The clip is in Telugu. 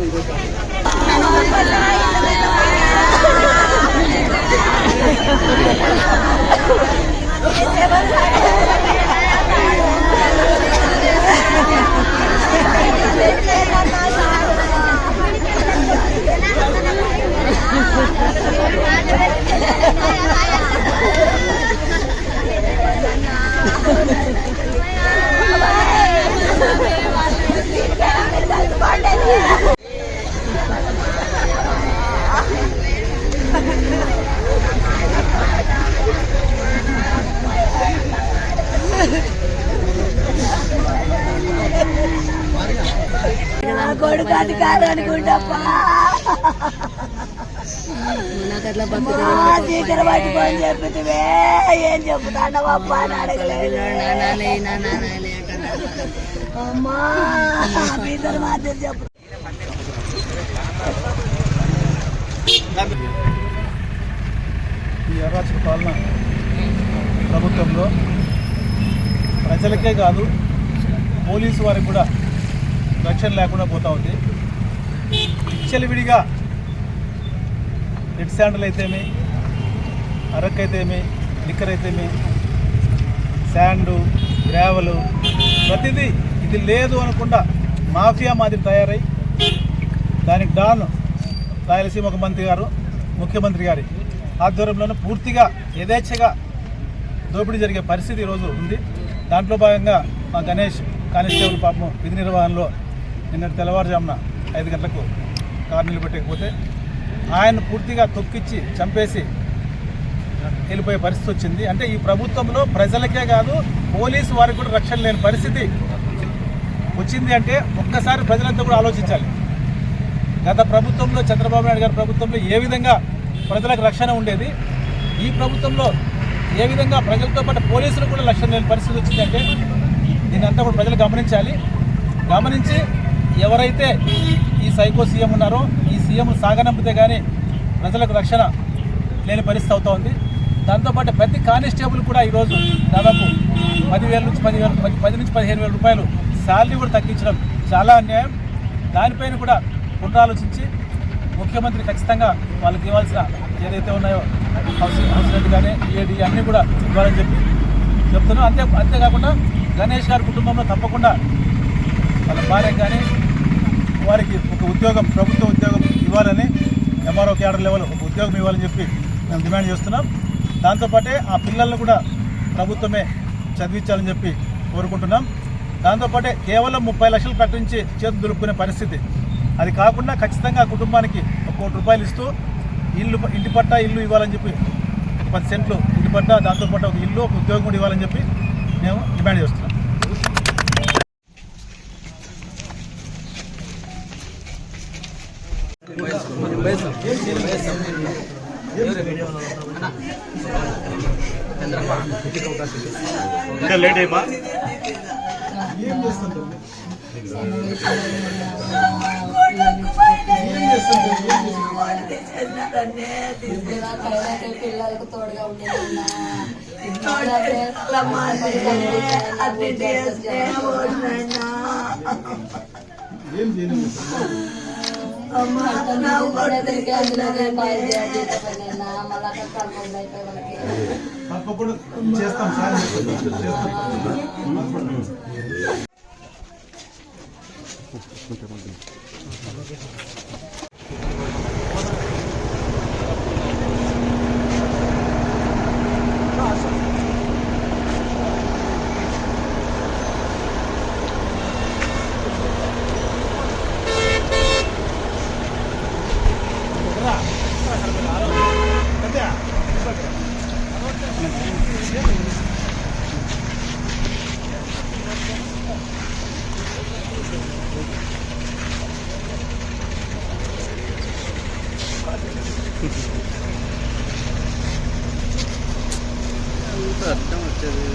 Gracias. నా కొడుకు అది కాదనుకుంటప్పా చీకర పట్టుకొని చెప్పితే ఏం చెప్తాడవప్పా అని అడగలేదు అమ్మా ఇద్దరు మాత్రం చెప్పు ఈ అరాచక పాలన ప్రభుత్వంలో ప్రజలకే కాదు పోలీసు వారికి కూడా రక్షణ లేకుండా పోతా ఉంది. విచ్చలవిడిగా రెడ్ శాండల్ అయితేమి అరక్ అయితేమి లిక్కర్ అయితేమి శాండు గ్రావెలు ప్రతిదీ ఇది లేదు అనకుండా మాఫియా మాదిరి తయారై దానికి డాన్ రాయలసీమ ఒక మంత్రి గారు ముఖ్యమంత్రి గారి ఆధ్వర్యంలోనూ పూర్తిగా యథేచ్ఛగా దోపిడీ జరిగే పరిస్థితి ఈరోజు ఉంది. దాంట్లో భాగంగా మా గణేష్ కానిస్టేబుల్ పాపం విధి నిర్వహణలో నిన్న తెల్లవారుజామున ఐదు గంటలకు కారు నిలబెట్టకపోతే ఆయన పూర్తిగా తొక్కిచ్చి చంపేసి వెళ్ళిపోయే పరిస్థితి వచ్చింది. అంటే ఈ ప్రభుత్వంలో ప్రజలకే కాదు పోలీసు వారికి కూడా రక్షణ లేని పరిస్థితి వచ్చింది అంటే ఒక్కసారి ప్రజలంతా కూడా ఆలోచించాలి. గత ప్రభుత్వంలో చంద్రబాబు నాయుడు గారి ప్రభుత్వంలో ఏ విధంగా ప్రజలకు రక్షణ ఉండేది? ఈ ప్రభుత్వంలో ఏ విధంగా ప్రజలతో పాటు పోలీసులు కూడా రక్షణ లేని పరిస్థితి వచ్చిందంటే దీని అంతా కూడా ప్రజలు గమనించాలి. గమనించి ఎవరైతే ఈ సైకో సీఎం ఉన్నారో ఈ సీఎం సాగనంపితే కానీ ప్రజలకు రక్షణ లేని పరిస్థితి అవుతూ ఉంది. దాంతోపాటు ప్రతి కానిస్టేబుల్ కూడా ఈరోజు దాదాపు పదివేల నుంచి పదివేల పది పది నుంచి పదిహేను వేల రూపాయలు శాలరీ కూడా తగ్గించడం చాలా అన్యాయం. దానిపైన కూడా పునరాలోచించి ముఖ్యమంత్రి ఖచ్చితంగా వాళ్ళకి ఇవ్వాల్సిన ఏదైతే ఉన్నాయో హౌసింగ్ హౌస్ రెడ్డి కానీ ఏడి అన్నీ కూడా ఇవ్వాలని చెప్పి చెప్తున్నాను అంతే అంతేకాకుండా గణేష్ గారి కుటుంబంలో తప్పకుండా వాళ్ళ భార్య కానీ వారికి ఒక ఉద్యోగం ప్రభుత్వ ఉద్యోగం ఇవ్వాలని ఎంఆర్ఓ క్యాడర్ లెవెల్ ఒక ఉద్యోగం ఇవ్వాలని చెప్పి మేము డిమాండ్ చేస్తున్నాం. దాంతోపాటే ఆ పిల్లలను కూడా ప్రభుత్వమే చదివించాలని చెప్పి కోరుకుంటున్నాం. దాంతోపాటే కేవలం ముప్పై లక్షలు ప్రకటించి చేతులు దులుపుకునే పరిస్థితి. అది కాకుండా ఖచ్చితంగా కుటుంబానికి ఒక కోటి రూపాయలు ఇస్తూ ఇల్లు ఇంటి పట్టా ఇల్లు ఇవ్వాలని చెప్పి ఒక పది సెంట్లు ఇంటి పట్టా దాంతోపాటు ఒక ఇల్లు ఒక ఉద్యోగం కూడా ఇవ్వాలని చెప్పి మేము డిమాండ్ చేస్తున్నాం. ఇంకా లేట్ అయిపా? పిల్లలకు తోడుగా ఉండేదన్నా అన్ని. చేస్తే ఓడినన్నా. అమ్మా నా కొడుకు తప్పకుండా చేస్తాం సార్. చేస్తాం. అర్థం వచ్చేది